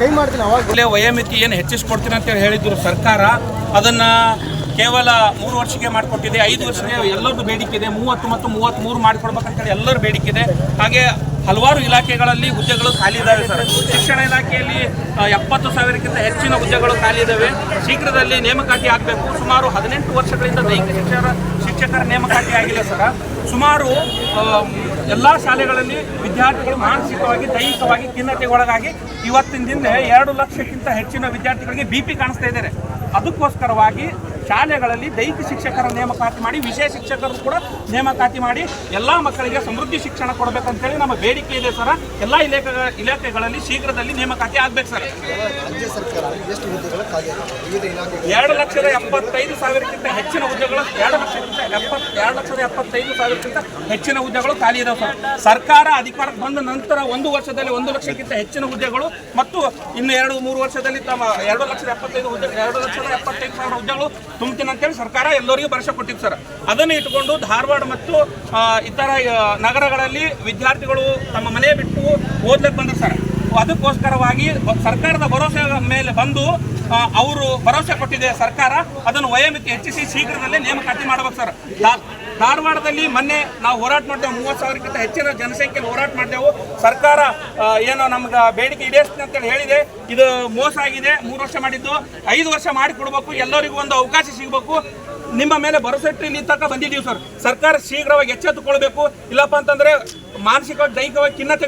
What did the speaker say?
ಕೈ ಮಾಡ್ತೀನಿ ವಯೋಮಿತಿ ಏನು ಹೆಚ್ಚಿಸ್ಕೊಡ್ತೀನಿ ಅಂತೇಳಿ ಹೇಳಿದ್ರು ಸರ್ಕಾರ, ಅದನ್ನ ಕೇವಲ ಮೂರು ವರ್ಷಕ್ಕೆ ಮಾಡಿಕೊಟ್ಟಿದೆ, ಐದು ವರ್ಷಕ್ಕೆ ಎಲ್ಲರದ್ದು ಬೇಡಿಕೆ ಇದೆ, ಮೂವತ್ತು ಮತ್ತು ಮೂವತ್ತ್ಮೂರು ಮಾಡಿಕೊಡ್ಬೇಕಂತೇಳಿ ಎಲ್ಲರೂ ಬೇಡಿಕೆ ಇದೆ. ಹಾಗೆ ಹಲವಾರು ಇಲಾಖೆಗಳಲ್ಲಿ ಹುದ್ದೆಗಳು ಖಾಲಿ ಇದ್ದಾವೆ ಸರ್. ಶಿಕ್ಷಣ ಇಲಾಖೆಯಲ್ಲಿ ಎಪ್ಪತ್ತು ಸಾವಿರಕ್ಕಿಂತ ಹೆಚ್ಚಿನ ಹುದ್ದೆಗಳು ಖಾಲಿ ಇದ್ದಾವೆ ಶೀಘ್ರದಲ್ಲಿ ನೇಮಕಾತಿ ಆಗಬೇಕು. ಸುಮಾರು ಹದಿನೆಂಟು ವರ್ಷಗಳಿಂದ ದೈಹಿಕ ಶಿಕ್ಷಕರ ಶಿಕ್ಷಕರ ನೇಮಕಾತಿ ಆಗಿಲ್ಲ ಸರ್. ಸುಮಾರು ಎಲ್ಲ ಶಾಲೆಗಳಲ್ಲಿ ವಿದ್ಯಾರ್ಥಿಗಳು ಮಾನಸಿಕವಾಗಿ, ದೈಹಿಕವಾಗಿ ಖಿನ್ನತೆಗೊಳಗಾಗಿ ಇವತ್ತಿನ ದಿನ ಎರಡು ಲಕ್ಷಕ್ಕಿಂತ ಹೆಚ್ಚಿನ ವಿದ್ಯಾರ್ಥಿಗಳಿಗೆ ಬಿ ಪಿ ಕಾಣಿಸ್ತಾ ಇದ್ದಾರೆ. ಅದಕ್ಕೋಸ್ಕರವಾಗಿ ಶಾಲೆಗಳಲ್ಲಿ ದೈಹಿಕ ಶಿಕ್ಷಕರ ನೇಮಕಾತಿ ಮಾಡಿ ವಿಷಯ ಶಿಕ್ಷಕರು ಕೂಡ ನೇಮಕಾತಿ ಮಾಡಿ, ಎಲ್ಲ ಮಕ್ಕಳಿಗೆ ಸಮೃದ್ಧಿ ಶಿಕ್ಷಣ ಕೊಡಬೇಕಂತೇಳಿ ನಮ್ಮ ಬೇಡಿಕೆ ಇದೆ ಸರ್. ಎಲ್ಲ ಇಲಾಖೆ ಇಲಾಖೆಗಳಲ್ಲಿ ಶೀಘ್ರದಲ್ಲಿ ನೇಮಕಾತಿ ಆಗ್ಬೇಕು ಸರ್. ಎರಡು ಲಕ್ಷದ ಎಪ್ಪತ್ತೈದು ಸಾವಿರಕ್ಕಿಂತ ಹೆಚ್ಚಿನ ಹುದ್ದೆಗಳು ಎರಡು ಲಕ್ಷಕ್ಕಿಂತ ಎಪ್ಪತ್ ಎರಡು ಲಕ್ಷದ ಎಪ್ಪತ್ತೈದು ಸಾವಿರಕ್ಕಿಂತ ಹೆಚ್ಚಿನ ಹುದ್ದೆಗಳು ಖಾಲಿ ಇದಾವೆ ಸರ್. ಸರ್ಕಾರ ಅಧಿಕಾರಕ್ಕೆ ಬಂದ ನಂತರ ಒಂದು ವರ್ಷದಲ್ಲಿ ಒಂದು ಲಕ್ಷಕ್ಕಿಂತ ಹೆಚ್ಚಿನ ಹುದ್ದೆಗಳು ಮತ್ತು ಇನ್ನು ಎರಡು, ಮೂರು ವರ್ಷದಲ್ಲಿ ತಮ್ಮ ಎರಡು ಲಕ್ಷದ ಎಪ್ಪತ್ತೈದು ಹುದ್ದೆ ಎರಡು ಲಕ್ಷದ ಎಪ್ಪತ್ತೈದು ಸಾವಿರ ಹುದ್ದೆಗಳು ತುಂಬ್ತೀನಿ ಅಂತೇಳಿ ಸರ್ಕಾರ ಎಲ್ಲರಿಗೂ ಭರವಸೆ ಕೊಟ್ಟಿತ್ತು ಸರ್. ಅದನ್ನು ಇಟ್ಟುಕೊಂಡು ಧಾರವಾಡ ಮತ್ತು ಇತರ ನಗರಗಳಲ್ಲಿ ವಿದ್ಯಾರ್ಥಿಗಳು ತಮ್ಮ ಮನೆ ಬಿಟ್ಟು ಓದ್ಲಿಕ್ಕೆ ಬಂದರು ಸರ್. ಅದಕ್ಕೋಸ್ಕರವಾಗಿ ಸರ್ಕಾರದ ಭರವಸೆ ಮೇಲೆ ಬಂದು ಅವರು ಭರವಸೆ ಕೊಟ್ಟಿದೆ ಸರ್ಕಾರ. ಅದನ್ನು ವಯೋಮಿತಿ ಹೆಚ್ಚಿಸಿ ಶೀಘ್ರದಲ್ಲೇ ನೇಮಕಾತಿ ಮಾಡಬೇಕು ಸರ್. ಧಾರವಾಡದಲ್ಲಿ ಮೊನ್ನೆ ನಾವು ಹೋರಾಟ ಮಾಡಿದೆವು. ಮೂವತ್ತು ಸಾವಿರಕ್ಕಿಂತ ಹೆಚ್ಚಿನ ಜನಸಂಖ್ಯೆಯಲ್ಲಿ ಹೋರಾಟ ಮಾಡಿದೆವು. ಸರ್ಕಾರ ಏನೋ ನಮ್ಗೆ ಬೇಡಿಕೆ ಈಡೇರಿಸ್ತೀನಿ ಅಂತೇಳಿ ಹೇಳಿದೆ. ಇದು ಮೋಸ ಆಗಿದೆ. ಮೂರು ವರ್ಷ ಮಾಡಿದ್ದು. ಐದು ವರ್ಷ ಮಾಡಿಕೊಡ್ಬೇಕು ಎಲ್ಲರಿಗೂ ಒಂದು ಅವಕಾಶ ಸಿಗಬೇಕು. ನಿಮ್ಮ ಮೇಲೆ ಭರವಸೆ ಇಟ್ಟು ಇಲ್ಲಿ ಬಂದಿದ್ದೀವಿ ಸರ್. ಸರ್ಕಾರ ಶೀಘ್ರವಾಗಿ ಎಚ್ಚೆತ್ತುಕೊಳ್ಬೇಕು. ಇಲ್ಲಪ್ಪ ಅಂತಂದ್ರೆ ಮಾನಸಿಕವಾಗಿ ದೈಹಿಕವಾಗಿ ಖಿನ್ನತೆ